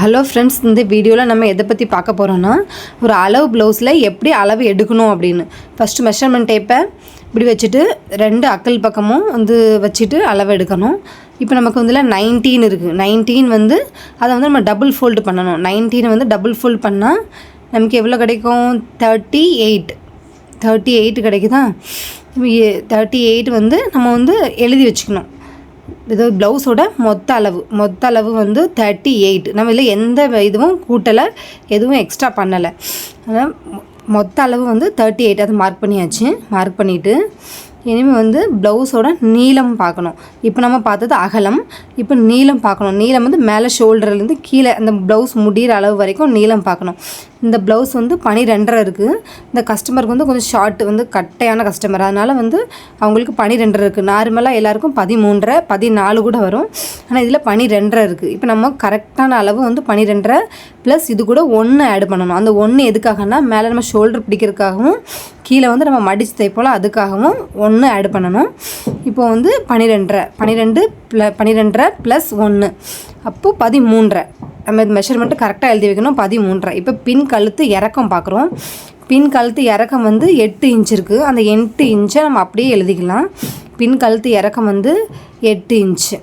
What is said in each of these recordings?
Hello friends இந்த வீடியோவில் நம்ம எதை பற்றி பார்க்க போகிறோன்னா ஒரு அளவு ப்ளவுஸில் எப்படி அளவு எடுக்கணும் அப்படின்னு. ஃபஸ்ட்டு மெஷர்மெண்ட் டேப்பை இப்படி வச்சுட்டு ரெண்டு அக்கல் பக்கமும் வந்து வச்சுட்டு அளவு எடுக்கணும். இப்போ நமக்கு வந்து நைன்டீன் இருக்குது நைன்டீன் வந்து அதை வந்து நம்ம டபுள் ஃபோல்டு பண்ணணும். நைன்டீன் வந்து டபுள் ஃபோல்டு பண்ணால் நமக்கு எவ்வளோ கிடைக்கும்? தேர்ட்டி எயிட் தேர்ட்டி எயிட் கிடைக்குதா தேர்ட்டி எயிட் வந்து நம்ம வந்து எழுதி வச்சுக்கணும். இது ப்ளவுஸோட மொத்த அளவு மொத்த அளவு வந்து தேர்ட்டி எயிட் நம்ம இதில் எந்த இதுவும் கூட்டலை எதுவும் எக்ஸ்ட்ரா பண்ணலை. மொத்த அளவு வந்து தேர்ட்டி எயிட் அதை மார்க் பண்ணியாச்சு. மார்க் பண்ணிவிட்டு இனிமேல் வந்து ப்ளவுஸோட நீளம் பார்க்கணும். இப்போ நம்ம பார்த்தது அகலம். இப்போ நீளம் பார்க்கணும். நீளம் வந்து மேலே ஷோல்டர்லேருந்து கீழே அந்த ப்ளவுஸ் முடிகிற அளவு வரைக்கும் நீளம் பார்க்கணும். இந்த ப்ளவுஸ் வந்து பனிரெண்டரை இருக்குது இந்த கஸ்டமருக்கு வந்து கொஞ்சம் ஷார்ட் வந்து கட்டையான கஸ்டமர் அதனால் வந்து அவங்களுக்கு பனிரெண்டரை இருக்குது நார்மலாக எல்லாருக்கும் பதிமூன்றரை பதினாலு கூட வரும். ஆனால் இதில் பனிரெண்டரை இருக்குது இப்போ நம்ம கரெக்டான அளவு வந்து பனிரெண்டரை ப்ளஸ் இது கூட ஒன்று ஆட் பண்ணணும். அந்த ஒன்று எதுக்காகனா மேலே நம்ம ஷோல்டர் பிடிக்கிறதுக்காகவும் கீழே வந்து நம்ம மடித்து தைப்போல அதுக்காகவும் ஒன்று ஆட் பண்ணணும். இப்போ வந்து பனிரெண்டரை. பனிரெண்டு ப்ள பனிரெண்டரை ப்ளஸ் ஒன்று அப்போது பதிமூன்றரை. நம்ம இது மெஷர்மெண்ட்டு கரெக்டாக எழுதி வைக்கணும் பதிமூன்றரை. இப்போ பின் கழுத்து இறக்கம் பார்க்குறோம். பின் கழுத்து இறக்கம் வந்து எட்டு இன்ச் இருக்குது அந்த எட்டு இன்ச்சை நம்ம அப்படியே எழுதிக்கலாம். பின் கழுத்து இறக்கம் வந்து எட்டு இன்ச்சு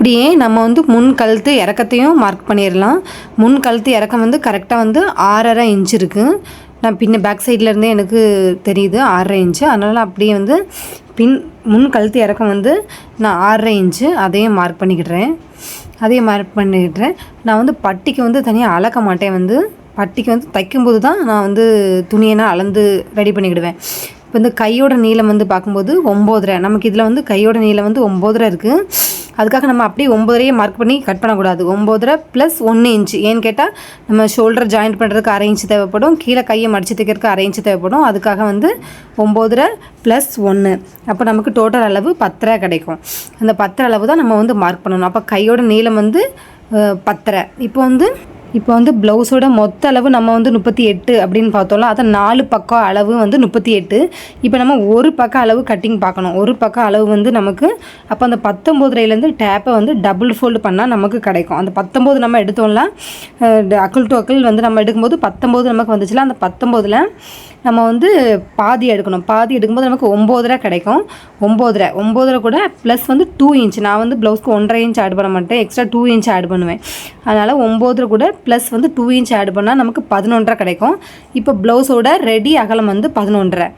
அப்படியே நம்ம வந்து முன் கழுத்து இறக்கத்தையும் மார்க் பண்ணிடலாம் முன் கழுத்து இறக்கம் வந்து கரெக்டாக வந்து ஆறரை இன்ச் இருக்குது நான் பின்ன பேக் சைட்லேருந்தே எனக்கு தெரியுது ஆறரை இன்ச்சு அதனால் அப்படியே வந்து பின் முன் கழுத்து இறக்கம் வந்து நான் ஆறரை இன்ச்சு அதையும் மார்க் பண்ணிக்கிடுறேன். அதையும் மார்க் பண்ணிக்கிட்டுறேன் நான் வந்து பட்டிக்கு வந்து தனியாக அளக்க மாட்டேன் வந்து. பட்டிக்கு வந்து தைக்கும்போது தான் நான் வந்து துணியை நான் அளந்து ரெடி பண்ணிக்கிடுவேன். இப்போ இந்த கையோட நீளம் வந்து பார்க்கும்போது ஒம்போதரை. நமக்கு இதில் வந்து கையோட நீளம் வந்து ஒம்போதரை இருக்குது அதுக்காக நம்ம அப்படியே ஒம்போதரையே மார்க் பண்ணி கட் பண்ணக்கூடாது. ஒம்போதரை ப்ளஸ் ஒன்று இன்ச்சு ஏன்னு கேட்டால் நம்ம ஷோல்டர் ஜாயிண்ட் பண்ணுறதுக்கு அரை இன்ச்சு தேவைப்படும். கீழே கையை மடித்து தைக்கிறதுக்கு அரை இன்ச்சு தேவைப்படும். அதுக்காக வந்து ஒம்போதரை ப்ளஸ் ஒன்று அப்போ நமக்கு டோட்டல் அளவு பத்தரை கிடைக்கும். அந்த பத்தரை அளவு தான் நம்ம வந்து மார்க் பண்ணணும். அப்போ கையோட நீளம் வந்து பத்தரை. இப்போ வந்து இப்போ வந்து ப்ளவுஸோட மொத்த அளவு நம்ம வந்து முப்பத்தி எட்டு அப்படின்னு பார்த்தோம்ல அதை நாலு பக்கம் அளவு வந்து முப்பத்தி எட்டு. இப்போ நம்ம ஒரு பக்கம் அளவு கட்டிங் பார்க்கணும். ஒரு பக்கம் அளவு வந்து நமக்கு அப்போ அந்த பத்தொம்போதுலேருந்து டேப்பை வந்து டபுள் ஃபோல்டு பண்ணால் நமக்கு கிடைக்கும். அந்த பத்தொம்போது நம்ம எடுத்தோம்ல அக்கல் டு அக்கல் வந்து நம்ம எடுக்கும்போது பத்தொம்போது நமக்கு வந்துச்சுல அந்த பத்தொம்போதில் நம்ம வந்து பாதி எடுக்கணும். பாதி எடுக்கும்போது நமக்கு ஒம்போதரை கிடைக்கும். ஒம்போதரை. ஒம்போதரை கூட ப்ளஸ் வந்து டூ இன்ச் நான் வந்து ப்ளவுஸ்க்கு ஒன்றரை இன்ச் ஆட் பண்ண மாட்டேன். எக்ஸ்ட்ரா டூ இன்ச் ஆட் பண்ணுவேன். அதனால் ஒம்போதரை கூட ப்ளஸ் வந்து டூ இன்ச் ஆட் பண்ணால் நமக்கு பதினொன்றரை கிடைக்கும். இப்போ ப்ளவுஸோட ரெடி அகலம் வந்து பதினொன்றரை.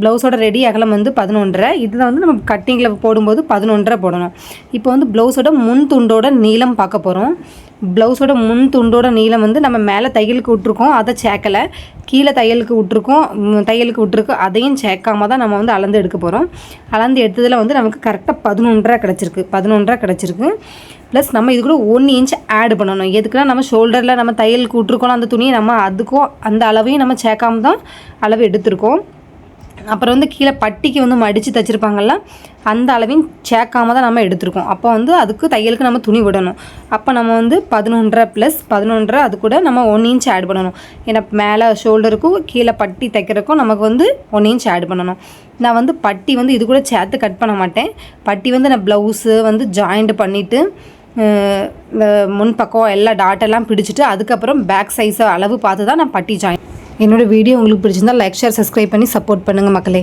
ப்ளவுஸோட ரெடி அகலம் வந்து பதினொன்றரை. இதில் வந்து நம்ம கட்டிங்கில் போடும்போது பதினொன்றரை போடணும். இப்போ வந்து ப்ளவுஸோட முன் துண்டோட நீளம் பார்க்க போகிறோம் ப்ளவுஸோட முன் துண்டோட நீளம் வந்து நம்ம மேலே தையலுக்கு விட்ருக்கோம் அதை சேர்க்கலை கீழே தையலுக்கு விட்ருக்கோம் தையலுக்கு விட்ருக்கோம் அதையும் சேர்க்காம தான் நம்ம வந்து அளந்து எடுக்க போகிறோம் அளந்து எடுத்ததில் வந்து நமக்கு கரெக்டாக பதினொன்றரை கிடச்சிருக்கு. பதினொன்றரை கிடச்சிருக்கு. ப்ளஸ் நம்ம இது கூட ஒன்று இன்ச் ஆட் பண்ணணும். எதுக்குன்னா நம்ம ஷோல்டரில் நம்ம தையலுக்கு விட்ருக்கோம் அந்த துணியை நம்ம அதுக்கும் அந்த அளவையும் நம்ம சேர்க்காம தான் அளவு எடுத்திருக்கோம். அப்புறம் வந்து கீழே பட்டிக்கு வந்து மடித்து தைச்சிருப்பாங்கல்ல அந்த அளவையும் சேர்க்காம தான் நம்ம எடுத்திருக்கோம். அப்போ வந்து அதுக்கு தையலுக்கு நம்ம துணி விடணும். அப்போ நம்ம வந்து பதினொன்றரை ப்ளஸ் பதினொன்றரை அது கூட நம்ம ஒன் இன்ச் ஆட் பண்ணணும். ஏன்னா மேலே ஷோல்டருக்கும் கீழே பட்டி தைக்கிறக்கும் நமக்கு வந்து ஒன் இன்ச் ஆட் பண்ணணும். நான் வந்து பட்டி வந்து இது கூட சேர்த்து கட் பண்ண மாட்டேன். பட்டி வந்து நான் ப்ளவுஸு வந்து ஜாயிண்ட் பண்ணிவிட்டு முன் பக்கம் எல்லா டாட்டெல்லாம் பிடிச்சிட்டு அதுக்கப்புறம் பேக் சைஸை அளவு பார்த்து தான் நான் பட்டி ஜாயின் என்னோடய வீடியோ உங்களுக்கு பிடிச்சிருந்தா லைக் ஷேர் சப்ஸ்கிரைப் பண்ணி சப்போர்ட் பண்ணுங்கள் மக்களே.